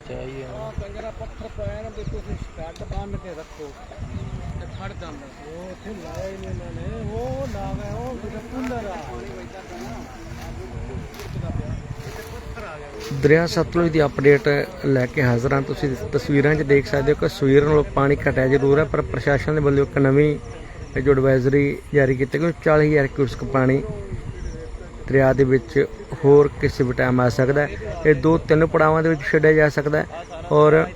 ਚਾਹੀਏ ਆ ਕੰਜਰਾ ਪੱਥਰ ਪਾਇਆ ਨਾ ਵੀ ਤੁਸੀਂ ਸਟੱਡ ਬੰਨ ਕੇ ਰੱਖੋ। ਤੇ ਫੜ ਜਾਂਦਾ ਉਹ ਉੱਥੇ ਲਾਇਆ ਹੀ ਨਹੀਂ ਇਹਨਾਂ ਨੇ। ਉਹ ਲਾਵੇ, ਉਹ ਜਿਹੜਾ ਕੂਲਰ ਆ। ਦਰਿਆ ਸਤਲੁਜ ਦੀ ਅਪਡੇਟ ਲੈ ਕੇ ਹਾਜ਼ਰ ਹਾਂ। ਤੁਸੀਂ ਤਸਵੀਰਾਂ 'ਚ ਦੇਖ ਸਕਦੇ ਹੋ ਕਿ ਸਵੇਰ ਨਾਲੋਂ ਪਾਣੀ ਘਟਿਆ ਜ਼ਰੂਰ ਹੈ, ਪਰ ਪ੍ਰਸ਼ਾਸਨ ਦੇ ਵੱਲੋਂ ਇੱਕ ਨਵੀਂ ਜੋ ਐਡਵਾਈਜ਼ਰੀ ਜਾਰੀ ਕੀਤੀ ਗਈ। 40000 ਕਿਊਸਕ ਪਾਣੀ ਦਰਿਆ ਦੇ ਵਿੱਚ ਹੋਰ ਕਿਸੇ ਵੀ ਟਾਈਮ ਆ ਸਕਦਾ ਹੈ। ਇਹ ਦੋ ਤਿੰਨ ਪੜਾਵਾਂ ਦੇ ਵਿੱਚ ਛੱਡਿਆ ਜਾ ਸਕਦਾ ਹੈ ਔਰ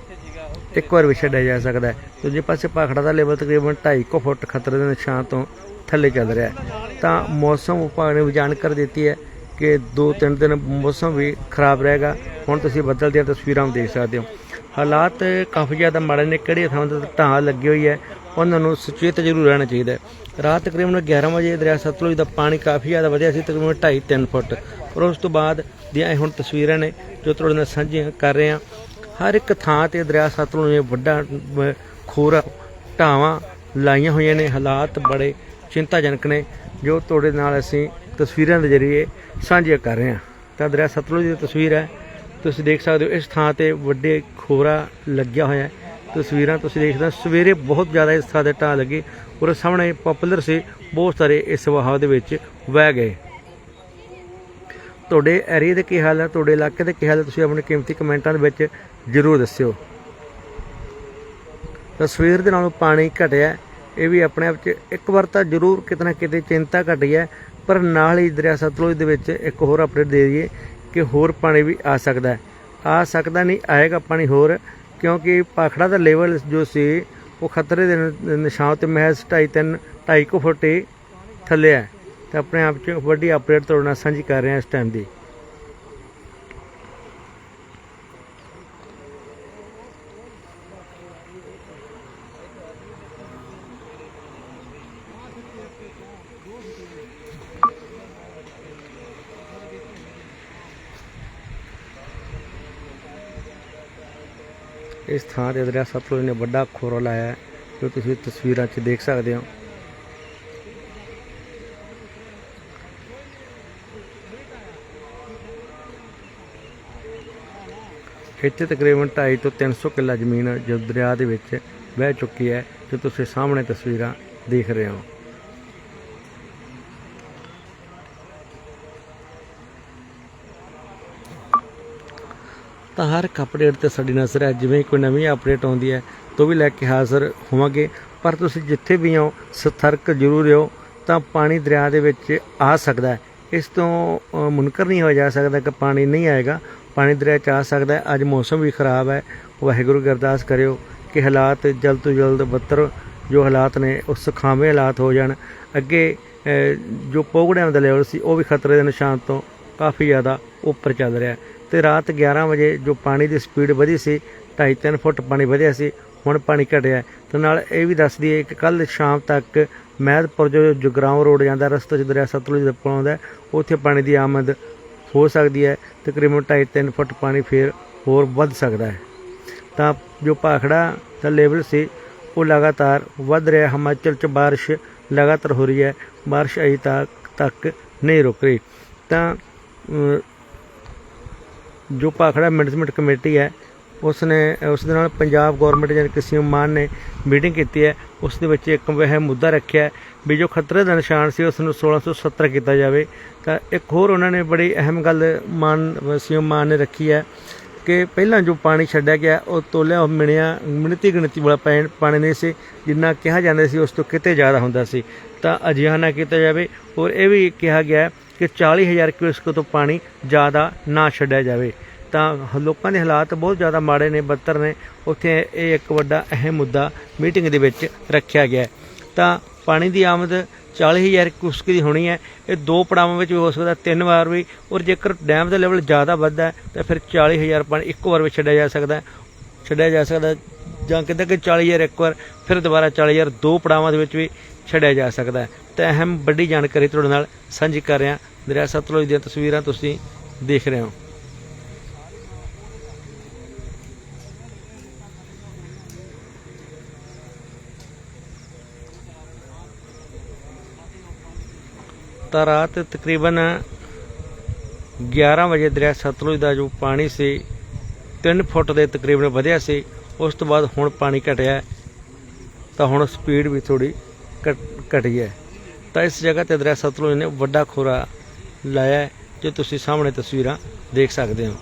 ਇੱਕ ਵਾਰ ਵੀ ਛੱਡਿਆ ਜਾ ਸਕਦਾ ਹੈ। ਦੂਜੇ ਪਾਸੇ ਭਾਖੜਾ ਦਾ ਲੈਵਲ ਤਕਰੀਬਨ 2.5 ਫੁੱਟ ਖਤਰੇ ਦੇ ਨਿਸ਼ਾਨ ਤੋਂ ਥੱਲੇ ਚੱਲ ਰਿਹਾ ਹੈ। ਤਾਂ ਮੌਸਮ ਵਿਭਾਗ ਨੇ ਵੀ ਜਾਣਕਾਰੀ ਦਿੱਤੀ ਹੈ ਕਿ ਦੋ ਤਿੰਨ ਦਿਨ ਮੌਸਮ ਵੀ ਖਰਾਬ ਰਹੇਗਾ। ਹੁਣ ਤੁਸੀਂ ਬੱਦਲ ਦੀਆਂ ਤਸਵੀਰਾਂ ਵੀ ਦੇਖ ਸਕਦੇ ਹੋ। ਹਾਲਾਤ ਕਾਫੀ ਜ਼ਿਆਦਾ ਮਾੜੇ ਨੇ। ਕਿਹੜੀ ਥਾਂ ਤੇ ਢਾਹ ਲੱਗੀ ਹੋਈ ਹੈ? ਉਹਨਾਂ ਨੂੰ ਸੁਚੇਤ ਜ਼ਰੂਰ ਰਹਿਣਾ ਚਾਹੀਦਾ ਹੈ। ਰਾਤ ਤਕਰੀਬਨ 11 ਵਜੇ ਦਰਿਆ ਸਤਲੁਜ ਦਾ ਪਾਣੀ ਕਾਫੀ ਜ਼ਿਆਦਾ ਵਧਿਆ ਸੀ, ਤਕਰੀਬਨ 2.5 3 ਫੁੱਟ। ਔਰ ਉਸ ਤੋਂ ਬਾਅਦ ਦੀਆਂ ਇਹ ਹੁਣ ਤਸਵੀਰਾਂ ਨੇ ਜੋ ਤੁਹਾਡੇ ਨਾਲ ਸਾਂਝੀਆਂ ਕਰ ਰਹੇ ਹਾਂ। ਹਰ ਇੱਕ ਥਾਂ ਤੇ ਦਰਿਆ ਸਤਲੁਜ ਨੇ ਵੱਡਾ ਖੋਰਾ, ਢਾਵਾਂ ਲਾਈਆਂ ਹੋਈਆਂ ਨੇ। ਹਾਲਾਤ ਬੜੇ ਚਿੰਤਾਜਨਕ ਨੇ, ਜੋ ਤੁਹਾਡੇ ਨਾਲ ਅਸੀਂ ਤਸਵੀਰਾਂ ਦੇ ਜ਼ਰੀਏ ਸਾਂਝੀਆਂ ਕਰ ਰਹੇ ਹਾਂ। ਤਾਂ ਦਰਿਆ ਸਤਲੁਜ ਦੀ ਤਸਵੀਰ ਹੈ। ਤੁਸੀਂ ਦੇਖ ਸਕਦੇ ਹੋ, ਇਸ ਥਾਂ ਤੇ ਵੱਡੇ ਖੋਰਾ ਲੱਗਿਆ ਹੋਇਆ ਹੈ। ਤਸਵੀਰਾਂ ਤੁਸੀਂ ਦੇਖਦੇ ਹੋ। ਸਵੇਰੇ ਬਹੁਤ ਜ਼ਿਆਦਾ ਇਸ ਥਾਂ ਦੇ ਢਾਹ ਲੱਗੀ ਔਰ ਸਾਹਮਣੇ ਪਪੂਲਰ ਸੀ, ਬਹੁਤ ਸਾਰੇ ਇਸ ਵਹਾਅ ਦੇ ਵਿੱਚ ਵਹਿ ਗਏ। ਤੁਹਾਡੇ ਏਰੀਆ ਦੇ ਕੀ ਹਾਲ ਹੈ ਤੁਹਾਡੇ ਇਲਾਕੇ ਦੇ ਕੀ ਹਾਲ ਹੈ ਤੁਸੀਂ ਆਪਣੇ ਕੀਮਤੀ ਕਮੈਂਟਾਂ ਦੇ ਵਿੱਚ ਜ਼ਰੂਰ ਦੱਸਿਓ। ਤਾਂ ਸਵੇਰ ਦੇ ਨਾਲੋਂ ਪਾਣੀ ਘਟਿਆ, ਇਹ ਵੀ ਆਪਣੇ ਆਪ 'ਚ ਇੱਕ ਵਾਰ ਤਾਂ ਜ਼ਰੂਰ ਕਿਤੇ ਨਾ ਕਿਤੇ ਚਿੰਤਾ ਘਟੀ ਹੈ, ਪਰ ਨਾਲ ਹੀ ਦਰਿਆ ਸਤਲੁਜ ਦੇ ਵਿੱਚ ਇੱਕ ਹੋਰ ਅਪਡੇਟ ਦੇ ਦਈਏ ਕਿ ਹੋਰ ਪਾਣੀ ਵੀ ਆ ਸਕਦਾ ਹੈ। ਆ ਸਕਦਾ ਨਹੀਂ, ਆਏਗਾ ਪਾਣੀ ਹੋਰ ਕਿਉਂਕਿ ਪਾਖੜਾ ਦਾ ਲੈਵਲ ਜੋ ਸੀ, ਉਹ ਖਤਰੇ ਦੇ ਨਿਸ਼ਾਨ ਤੇ ਮਹਿਜ਼ 2.5 3 2.5 ਕੁ ਫੁੱਟ ਹੀ ਥੱਲੇ ਹੈ। ਤੇ ਆਪਣੇ ਆਪ 'ਚ ਵੱਡੀ ਅਪਡੇਟ ਤੁਹਾਡੇ ਨਾਲ ਸਾਂਝੀ ਕਰ ਰਹੇ ਹਾਂ ਇਸ ਟਾਈਮ ਦੀ। ਇਸ ਥਾਂ ਤੇ ਦਰਿਆ ਸਤਲੁਜ ਨੇ ਵੱਡਾ ਖੋਰਾ ਲਾਇਆ ਜੋ ਤੁਸੀਂ ਤਸਵੀਰਾਂ 'ਚ ਦੇਖ ਸਕਦੇ ਹੋ। ਇੱਥੇ ਤਕਰੀਬਨ 250 ਤੋਂ 300 ਕਿੱਲਾ ਜ਼ਮੀਨ ਜੋ ਦਰਿਆ ਦੇ ਵਿੱਚ ਵਹਿ ਚੁੱਕੀ ਹੈ, ਜੋ ਤੁਸੀਂ ਸਾਹਮਣੇ ਤਸਵੀਰਾਂ ਦੇਖ ਰਹੇ ਹੋ। ਤਾਂ ਹਰ ਇੱਕ ਅਪਡੇਟ ਤੇ ਸਾਡੀ ਨਜ਼ਰ ਹੈ, ਜਿਵੇਂ ਕੋਈ ਨਵੀਂ ਅਪਡੇਟ ਆਉਂਦੀ ਹੈ, ਤੋਂ ਵੀ ਲੈ ਕੇ ਹਾਜ਼ਰ ਹੋਵਾਂਗੇ। ਪਰ ਤੁਸੀਂ ਜਿੱਥੇ ਵੀ ਹੋ ਸਤਰਕ ਜ਼ਰੂਰ ਰਹੋ, ਤਾਂ ਪਾਣੀ ਦਰਿਆ ਦੇ ਵਿੱਚ ਆ ਸਕਦਾ ਹੈ। ਇਸ ਤੋਂ ਮੁਨਕਰ ਨਹੀਂ ਹੋਇਆ ਜਾ ਸਕਦਾ ਕਿ ਪਾਣੀ ਨਹੀਂ ਆਏਗਾ। ਪਾਣੀ ਦਰਿਆ ਚ ਆ ਸਕਦਾ ਹੈ। ਅੱਜ ਮੌਸਮ ਵੀ ਖਰਾਬ ਹੈ। ਵਾਹਿਗੁਰੂ ਅਗੀ ਅਰਦਾਸ ਕਰਿਓ ਕਿ ਹਾਲਾਤ ਜਲਦ ਤੋਂ ਜਲਦ ਬੱਤਰ ਜੋ ਹਾਲਾਤ ਨੇ, ਉਹ ਸੁਖਾਵੇਂ ਹਾਲਾਤ ਹੋ ਜਾਣ। ਅੱਗੇ ਜੋ ਪੋਗੜਿਆਂ ਦਾ ਲੈਵਲ ਸੀ, ਉਹ ਵੀ ਖਤਰੇ ਦੇ ਨਿਸ਼ਾਨ ਤੋਂ ਕਾਫੀ ਜ਼ਿਆਦਾ ਉੱਪਰ ਚੱਲ ਰਿਹਾ ਤੇ ਰਾਤ 11 ਵਜੇ ਜੋ ਪਾਣੀ ਦੀ ਸਪੀਡ ਵਧੀ ਸੀ 2.5 ਫੁੱਟ ਪਾਣੀ ਵਧਿਆ ਸੀ, ਹੁਣ ਪਾਣੀ ਘਟਿਆ ਹੈ। ਤੇ ਨਾਲ ਇਹ ਵੀ ਦੱਸ ਦਈਏ ਕਿ ਕੱਲ ਸ਼ਾਮ ਤੱਕ ਮਹਿਦਪੁਰ ਜੋ ਜਗਰਾਉਂ ਰੋਡ ਜਾਂਦਾ, ਰਸਤੇ 'ਚ ਦਰਿਆ ਸਤਲੁਜ ਦੇ ਪੁਲ ਆਉਂਦਾ ਉੱਥੇ ਪਾਣੀ ਦੀ ਆਮਦ ਹੋ ਸਕਦੀ ਹੈ। ਤਕਰੀਬਨ 2.5 ਫੁੱਟ ਪਾਣੀ ਫੇਰ ਹੋਰ ਵੱਧ ਸਕਦਾ ਹੈ। ਤਾਂ ਜੋ ਭਾਖੜਾ ਦਾ ਲੈਵਲ ਸੀ, ਉਹ ਲਗਾਤਾਰ ਵੱਧ ਰਿਹਾ। ਹਿਮਾਚਲ 'ਚ ਬਾਰਿਸ਼ ਲਗਾਤਾਰ ਹੋ ਰਹੀ ਹੈ। ਬਾਰਿਸ਼ ਅਜੇ ਤੱਕ ਤੱਕ ਨਹੀਂ ਰੁਕ ਰਹੀ। ਤਾਂ ਜੋ ਭਾਖੜਾ ਮੈਨੇਜਮੈਂਟ ਕਮੇਟੀ ਹੈ ਉਸ ਨੇ ਉਸ ਦੇ ਨਾਲ ਪੰਜਾਬ ਗਵਰਨਮੈਂਟ ਜਾਨੀ ਕਿ ਸੀਐਮ ਮਾਨ ਨੇ ਮੀਟਿੰਗ ਕੀਤੀ ਹੈ। ਉਸ ਦੇ ਵਿੱਚ ਇੱਕ ਵਹਿ ਮੁੱਦਾ ਰੱਖਿਆ ਵੀ ਜੋ ਖਤਰੇ ਦਾ ਨਿਸ਼ਾਨ ਸੀ ਉਸ ਨੂੰ 1670 ਕੀਤਾ ਜਾਵੇ। ਤਾਂ ਇੱਕ ਹੋਰ ਉਹਨਾਂ ਨੇ ਬੜੀ ਅਹਿਮ ਗੱਲ ਮਾਨ, ਸੀਐਮ ਮਾਨ ਨੇ ਰੱਖੀ ਹੈ ਕਿ ਪਹਿਲਾਂ ਜੋ ਪਾਣੀ ਛੱਡਿਆ ਗਿਆ, ਉਹ ਤੋਲਿਆ ਮਿਣਿਆ, ਮਿਣਤੀ ਗਿਣਤੀ ਵਾਲਾ ਪੈਣ- ਪਾਣੀ ਨਹੀਂ ਸੀ, ਜਿੰਨਾ ਕਿਹਾ ਜਾਂਦਾ ਸੀ ਉਸ ਤੋਂ ਕਿਤੇ ਜ਼ਿਆਦਾ ਹੁੰਦਾ ਸੀ। ਤਾਂ ਅਜਿਹਾ ਨਾ ਕੀਤਾ ਜਾਵੇ। ਔਰ ਇਹ ਵੀ ਕਿਹਾ ਗਿਆ ਕਿ 40000 ਕਿਊਸਕ ਤੋਂ ਪਾਣੀ ਜ਼ਿਆਦਾ ਨਾ ਛੱਡਿਆ ਜਾਵੇ। ਤਾਂ ਲੋਕਾਂ ਦੇ ਹਾਲਾਤ ਬਹੁਤ ਜ਼ਿਆਦਾ ਮਾੜੇ ਨੇ ਬੱਤਰ ਨੇ। ਉੱਥੇ ਇਹ ਇੱਕ ਵੱਡਾ ਅਹਿਮ ਮੁੱਦਾ ਮੀਟਿੰਗ ਦੇ ਵਿੱਚ ਰੱਖਿਆ ਗਿਆ ਤਾਂ ਪਾਣੀ ਦੀ ਆਮਦ 40000 ਕਿਊਸਕ ਦੀ ਹੋਣੀ ਹੈ। ਇਹ ਦੋ ਪੜਾਵਾਂ ਵਿੱਚ ਵੀ ਹੋ ਸਕਦਾ, ਤਿੰਨ ਵਾਰ ਵੀ। ਔਰ ਜੇਕਰ ਡੈਮ ਦਾ ਲੈਵਲ ਜ਼ਿਆਦਾ ਵੱਧਦਾ ਹੈ, ਤਾਂ ਫਿਰ 40000 ਪਾਣੀ ਇੱਕ ਵਾਰ ਵਿੱਚ ਛੱਡਿਆ ਜਾ ਸਕਦਾ ਛੱਡਿਆ ਜਾ ਸਕਦਾ ਜਾਂ ਕਿਤੇ ਕਿ 40000 ਇੱਕ ਵਾਰ, ਫਿਰ ਦੁਬਾਰਾ 40000 ਦੋ ਪੜਾਵਾਂ ਦੇ ਵਿੱਚ ਵੀ ਛੱਡਿਆ ਜਾ ਸਕਦਾ ਹੈ। ਤਾਂ ਅਹਿਮ ਵੱਡੀ ਜਾਣਕਾਰੀ ਤੁਹਾਡੇ ਨਾਲ ਸਾਂਝੀ ਕਰ ਰਿਹਾ। ਦਰਿਆ ਸਤਲੁਜ ਦੀਆਂ ਤਸਵੀਰਾਂ ਤੁਸੀਂ ਦੇਖ ਰਹੇ ਹੋ। ਤਾਂ ਰਾਤ ਤਕਰੀਬਨ 11 ਵਜੇ ਦਰਿਆ ਸਤਲੁਜ ਦਾ ਜੋ ਪਾਣੀ ਸੀ 3 ਫੁੱਟ ਦੇ ਤਕਰੀਬਨ ਵਧਿਆ ਸੀ, ਉਸ ਤੋਂ ਬਾਅਦ ਹੁਣ ਪਾਣੀ ਘਟਿਆ ਤਾਂ ਹੁਣ ਸਪੀਡ ਵੀ ਥੋੜੀ ਘਟੀ ਹੈ। ਤਾਂ ਇਸ ਜਗ੍ਹਾ ਤੇ ਦਰਿਆ ਸਤਲੁਜ ਨੇ ਵੱਡਾ ਖੋਰਾ ਲਾਇਆ ਹੈ, ਜੋ ਤੁਸੀਂ ਸਾਹਮਣੇ ਤਸਵੀਰਾਂ ਦੇਖ ਸਕਦੇ ਹੋ।